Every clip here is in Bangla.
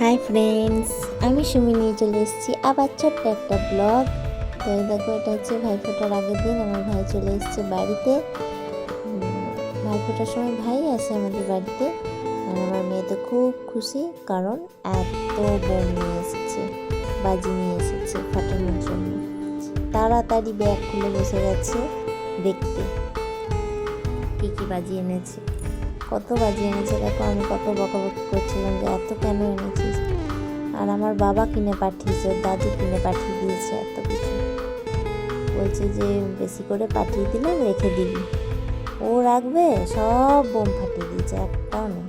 হাই ফ্রেন্ডস আমি সুমি নিয়ে চলে এসেছি আবার ছোট্ট একটা ব্লগ তো দেখো এটা হচ্ছে ভাইফোঁটার আগের দিন। আমার ভাই চলে এসেছে বাড়িতে। উম, ভাইফোঁটার সময় ভাই আসে আমাদের বাড়িতে। আমার মেয়ে তো খুব খুশি কারণ এত বোম নিয়ে এসেছে বাজি নিয়ে এসেছে ফাটানোর জন্য। তাড়াতাড়ি ব্যাগ খুলে বসে গেছে দেখতে। কী কী বাজি এনেছে? কত বাজি এনেছে, দেখো আমি কত বকাবকি করছিলাম যে এত কেন এনেছিস? আর আমার বাবা কিনে পাঠিয়েছে দাদু কিনে পাঠিয়ে দিয়েছে এত কিছু। বলছে যে বেশি করে পাঠিয়ে দিলাম রেখে দিবি। ও রাখবে, সব বোম ফাটিয়ে দিয়েছে, একটাও নেই।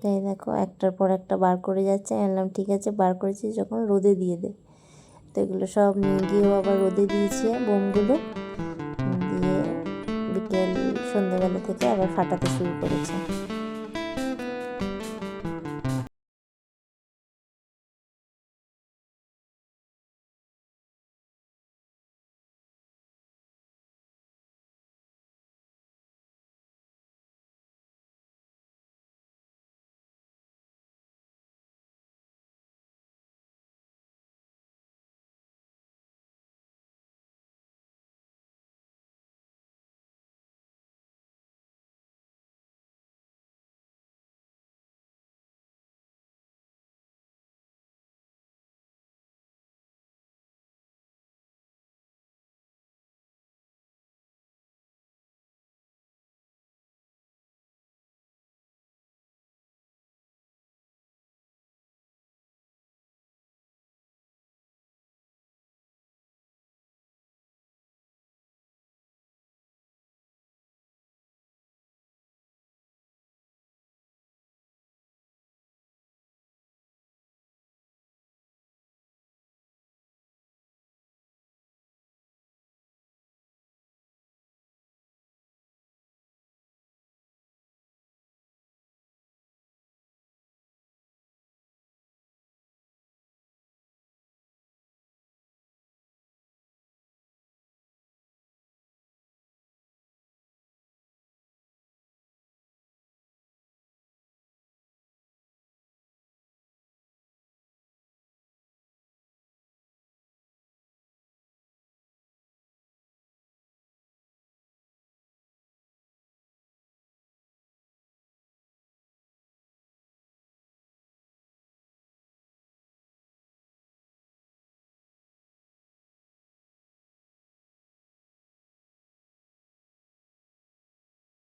তাই দেখো, একটার পর একটা বার করে যাচ্ছে, আমি ঠিক আছে, বার করেছি যখন, রোদে দিয়ে দে। তো এগুলো সব নিয়ে গিয়েও আবার রোদে দিয়েছে বোমগুলো। সন্ধ্যাবেলা থেকে আবার ফাটাতে শুরু করেছে।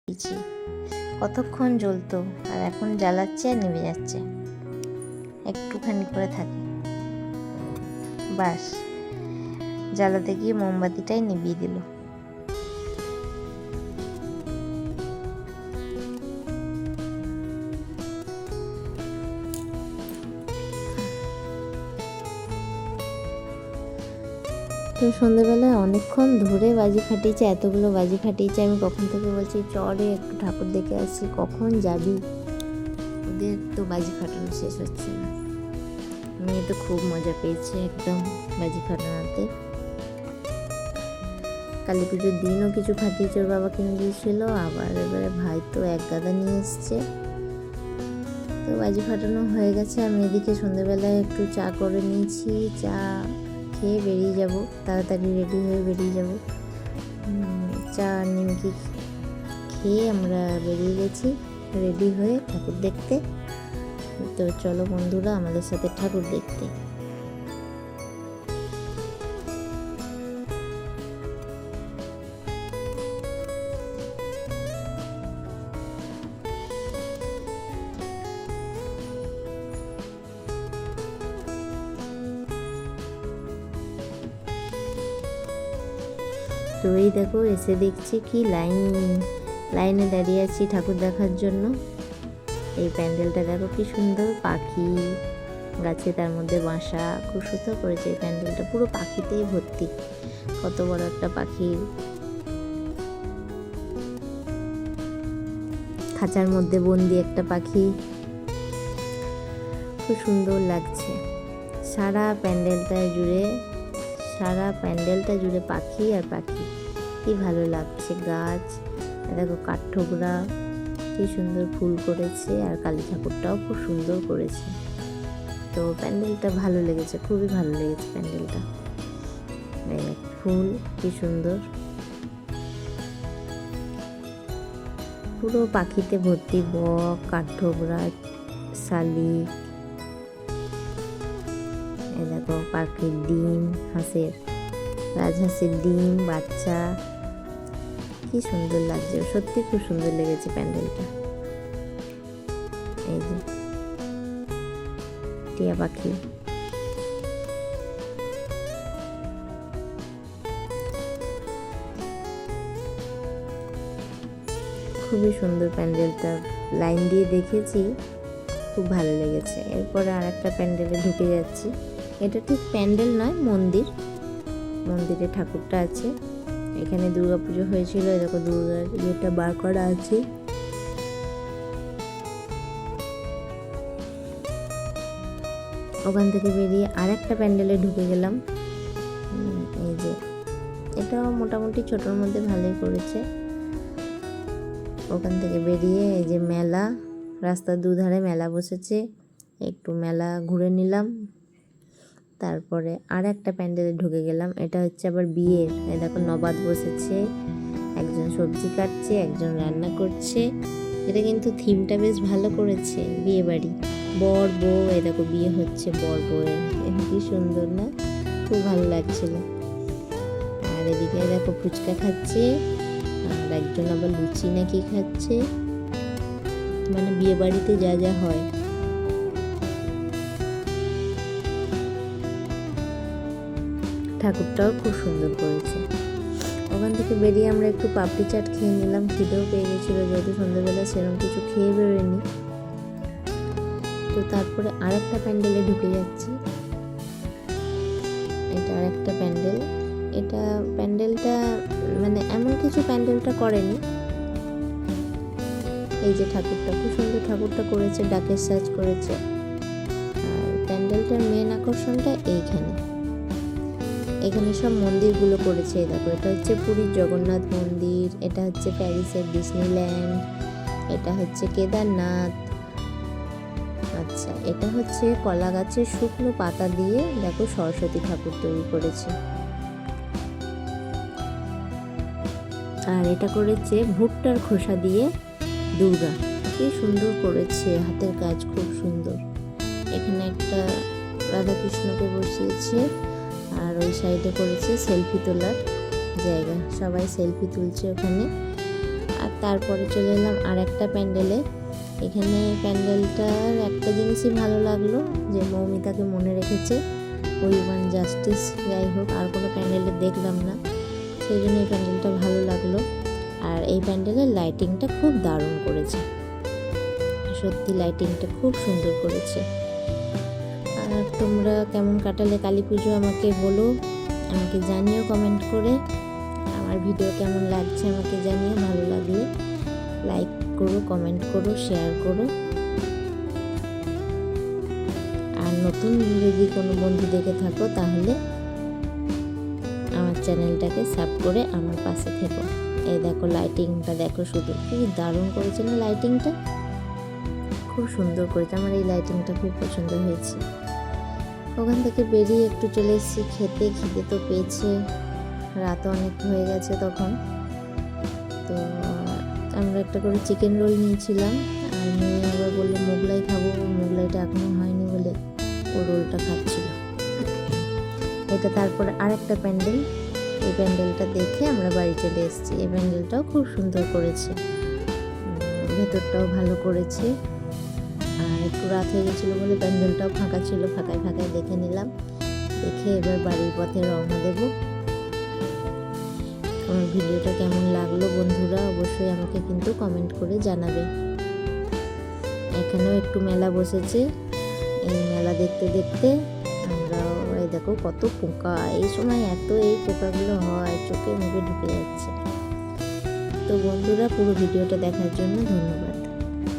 দিয়েছি কতক্ষণ জ্বলতো, আর এখন জ্বালাচ্ছে আর নেমে যাচ্ছে। একটুখানি করে থাকে। বাস, জ্বালাতে গিয়ে মোমবাতিটাই নিভিয়ে দিল। তো সন্ধেবেলায় অনেকক্ষণ ধরে বাজি ফাটিয়েছে, এতগুলো বাজি ফাটিয়েছে। আমি কখন থেকে বলছি চরে একটু ঠাকুর দেখে আসি কখন যাবি? ওদের তো বাজি ফাটানো শেষ হচ্ছে না। মেয়ে তো খুব মজা পেয়েছে একদম বাজি ফাটানোতে। কালী পুজোর দিনও কিছু ফাটিয়েছে, ওর বাবা কিনে দিয়েছিল, আবার এবারে ভাই তো এক গাদা নিয়ে এসছে। তো বাজি ফাটানো হয়ে গেছে, আমি এদিকে সন্ধেবেলায় একটু চা করে নিয়েছি, চা খেয়ে বেরিয়ে যাব, তাড়াতাড়ি রেডি হয়ে বেরিয়ে যাব। চা, নিমকি খেয়ে আমরা বেরিয়ে গেছি রেডি হয়ে ঠাকুর দেখতে। তো চলো বন্ধুরা, আমাদের সাথে ঠাকুর দেখতে। এই দেখো, এসে দেখছি কি লাইন। লাইনে দাঁড়িয়ে আছি ঠাকুর দেখার জন্য। এই প্যান্ডেলটা দেখো কি সুন্দর, পাখি। গাছে তার মধ্যে বাসা, খুব সুন্দর করেছে এই প্যান্ডেলটা। পুরো পাখিতেই ভর্তি। কত বড় একটা পাখি। খাঁচার মধ্যে বন্দি একটা পাখি। খুব সুন্দর লাগছে। সারা প্যান্ডেলটা জুড়ে, সারা প্যান্ডেলটা জুড়ে পাখি আর পাখি। কি ভালো লাগছে গাছ। দেখো কাঠঠোকরা, কি সুন্দর ফুল করেছে। আর কালী ঠাকুরটাও খুব সুন্দর করেছে। তো প্যান্ডেলটা ভালো লেগেছে, খুবই ভালো লেগেছে প্যান্ডেলটা। ফুল কি সুন্দর। পুরো পাখিতে ভর্তি বক, কাঠঠোকরা শালিক দেখো পাখির ডিম, হাঁসের, রাজহাঁসের ডিম, বাচ্চা। কি সুন্দর লাগছে, সত্যি খুব সুন্দর লেগেছে প্যান্ডেলটা। এই যে, টিয়া পাখি। খুবই সুন্দর প্যান্ডেলটা, লাইন দিয়ে দেখেছি, খুব ভালো লেগেছে। এরপরে আর একটা প্যান্ডেলে ঢুকে যাচ্ছি। এটা ঠিক প্যান্ডেল নয়, মন্দির। মন্দিরে ঠাকুরটা আছে। এখানে দুর্গা পুজো হয়েছিল দেখো দুর্গার ইয়েটা বার করা আছে। ওখান থেকে বেরিয়ে আর একটা প্যান্ডেলে ঢুকে গেলাম। এই যে, এটাও মোটামুটি ছোটোর মধ্যে ভালোই করেছে। ওখান থেকে বেরিয়ে এই যে মেলা, রাস্তার দুধারে মেলা বসেছে। একটু মেলা ঘুরে নিলাম। তারপরে আর একটা প্যান্ডেলে ঢুকে গেলাম, এটা হচ্ছে আবার বিয়ের। দেখো নবাদ বসেছে, একজন সবজি কাটছে, একজন রান্না করছে। এটা কিন্তু থিমটা বেশ ভালো করেছে বিয়ে বাড়ি বর বউ, এই দেখো বিয়ে হচ্ছে বর বউয়ের। কি সুন্দর না? খুব ভালো লাগছিল। আর এদিকে দেখো ফুচকা খাচ্ছে, আর একজন আবার লুচি নাকি খাচ্ছে। মানে বিয়ে বাড়িতে যা যা হয়। ঠাকুরটাও খুব সুন্দর করেছে। ওখান থেকে বেরিয়ে আমরা একটু পাপড়ি চাট খেয়ে নিলাম, খিদেও পেয়ে গেছিল যেহেতু সন্ধ্যাবেলা সেরকম কিছু খেয়ে বেরোয়নি। তো তারপরে আরেকটা প্যান্ডেলে ঢুকে যাচ্ছি। এটা আরেকটা প্যান্ডেল। এটা প্যান্ডেলটা মানে এমন কিছু প্যান্ডেলটা করেনি। এই যে ঠাকুরটা, খুব সুন্দর ঠাকুরটা করেছে ডাকের সাজ করেছে। আর প্যান্ডেলটার মেন আকর্ষণটা এইখানে। এখানে সব মন্দিরগুলো করেছে। দেখো এটা হচ্ছে পুরীর জগন্নাথ মন্দির, এটা হচ্ছে প্যারিসের ডিসনিল্যান্ড এটা হচ্ছে কেদারনাথ। আচ্ছা এটা হচ্ছে কলা গাছের শুকনো পাতা দিয়ে দেখো সরস্বতী ঠাকুর তৈরি করেছে। আর এটা করেছে ভুট্টার খোসা দিয়ে দুর্গা। কি সুন্দর করেছে, হাতের কাজ খুব সুন্দর। এখানে একটা রাধাকৃষ্ণকে বসিয়েছে। আর ওই সাইডে করেছে সেলফি তোলার জায়গা। সবাই সেলফি তুলছে ওখানে। আর তারপরে চলে এলাম আর একটা প্যান্ডেলে। এখানে প্যান্ডেলটার একটা জিনিসই ভালো লাগল যে মৌমিতাকে মনে রেখেছে ওয়ান জাস্টিস, যাই হোক, আর কোনো প্যান্ডেলে দেখলাম না। সেই জন্য এই প্যান্ডেলটা ভালো লাগল। আর এই প্যান্ডেলের লাইটিংটা খুব দারুণ করেছে। সত্যি লাইটিংটা খুব সুন্দর করেছে। আর তোমরা কেমন কাটালে কালী পুজো আমাকে বলো, আমাকে জানিও কমেন্ট করে। আমার ভিডিও কেমন লাগছে আমাকে জানিও, ভালো লাগলে লাইক করো কমেন্ট করো শেয়ার করো। আর নতুন যদি কোনো বন্ধু দেখে থাকো, তাহলে আমার চ্যানেলটাকে সাব করে আমার পাশে থেকো। এই দেখো লাইটিংটা দেখো শুধু খুবই দারুণ করেছে না লাইটিংটা খুব সুন্দর করেছে, আমার এই লাইটিংটা খুব পছন্দ হয়েছে। ওখান থেকে বেরিয়ে একটু চলে এসেছি, খেতে খেতে তো পেয়েছে। রাত অনেক হয়ে গেছে তখন। তো আমরা একটা করে চিকেন রোল নিয়েছিলাম। আর মেয়ে আবার বলল, মোগলাই খাব। মোগলাইটা এখনও হয়নি বলে ও রোলটা খাচ্ছিল। এটা তারপরে আরেকটা প্যান্ডেল। এই প্যান্ডেলটা দেখে আমরা বাড়ি চলে এসেছি। এই প্যান্ডেলটাও খুব সুন্দর করেছে। ভেতরটাও ভালো করেছে। আর একটু রাত হয়ে গেছিল বলে প্যান্ডেলটাও ফাঁকা ছিল, ফাঁকায় ফাঁকায় দেখে নিলাম। দেখে এবার বাড়ির পথে রওনা দেব। আমার ভিডিওটা কেমন লাগল বন্ধুরা অবশ্যই আমাকে কিন্তু কমেন্ট করে জানাবে। এখানেও একটু মেলা বসেছে। এই মেলা দেখতে দেখতে আমরা এই দেখো কত পোকা, এই সময় এত এই পোকাগুলো হয় চোখে মুখে ঢুকে যাচ্ছে। তো বন্ধুরা পুরো ভিডিওটা দেখার জন্য ধন্যবাদ।